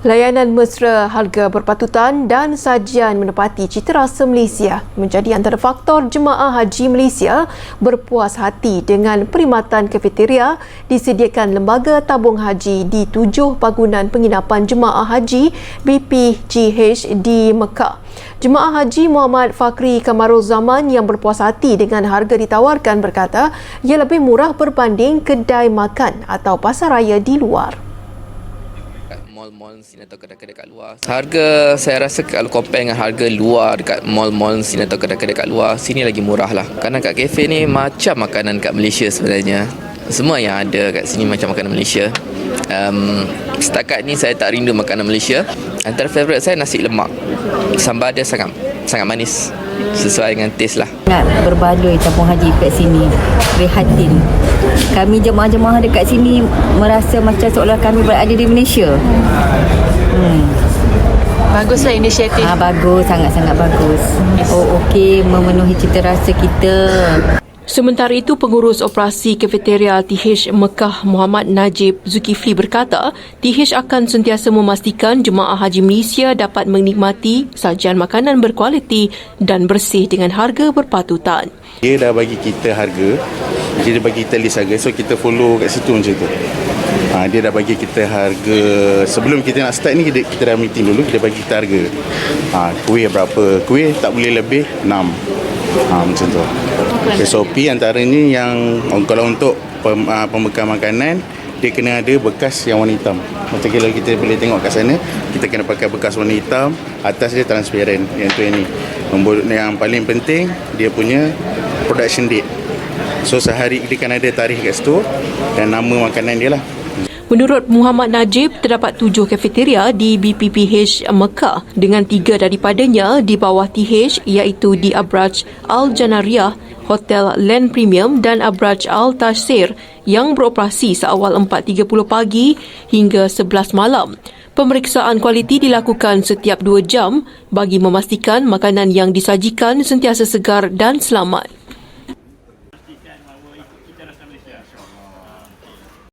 Layanan mesra harga berpatutan dan sajian menepati citarasa Malaysia menjadi antara faktor jemaah haji Malaysia berpuas hati dengan perkhidmatan kafeteria disediakan Lembaga Tabung Haji di tujuh bangunan penginapan jemaah haji BPGH di Mekah. Jemaah Haji Muhammad Fakri Kamarul Zaman yang berpuas hati dengan harga ditawarkan berkata ia lebih murah berbanding kedai makan atau pasar raya di luar. Mall-mall sini atau kedai-kedai kat luar. Harga saya rasa kalau compare dengan harga luar dekat mall-mall sini atau kedai-kedai kat luar, sini lagi murah lah. Kerana kat kafe ni macam makanan kat Malaysia sebenarnya. Semua yang ada kat sini macam makanan Malaysia. Um, setakat ni saya tak rindu makanan Malaysia. Antara favourite saya nasi lemak. Sambal dia sangat sangat manis. Sesuai dengan taste lah. nak berbaloi tabung haji kat sini. Prihatin. Kami jemaah-jemaah dekat sini merasa macam seolah kami berada di Malaysia. Hmm. Baguslah inisiatif. ah, bagus. Sangat-sangat bagus. Oh okey memenuhi cita rasa kita Sementara itu, pengurus operasi kafeteria TH Mekah Muhammad Najib Zulkifli berkata, TH akan sentiasa memastikan jemaah haji Malaysia dapat menikmati sajian makanan berkualiti dan bersih dengan harga berpatutan. Dia dah bagi kita harga. Dia dah bagi kita list harga. So kita follow kat situ macam tu. Ha, Dia dah bagi kita harga. Sebelum kita nak start ni Kita, kita dah meeting dulu. Kita bagi kita harga. Ha, Kuih berapa? Kuih tak boleh lebih 6 ha, Macam tu SOP antaranya yang Kalau untuk pem, uh, pembekal makanan Dia kena ada bekas yang warna hitam. Macam kalau kita boleh tengok kat sana Kita kena pakai bekas warna hitam Atas dia transparent. Yang tu yang ni. Yang paling penting Dia punya production date. So sehari dia kan ada tarikh kat situ Dan nama makanan dia lah Menurut Muhammad Najib, terdapat tujuh kafeteria di BPPH Mekah dengan tiga daripadanya di bawah TH iaitu di Abraj Al Janariah, Hotel Land Premium dan Abraj Al Tashir yang beroperasi seawal 4.30 pagi hingga 11 malam. Pemeriksaan kualiti dilakukan setiap dua jam bagi memastikan makanan yang disajikan sentiasa segar dan selamat.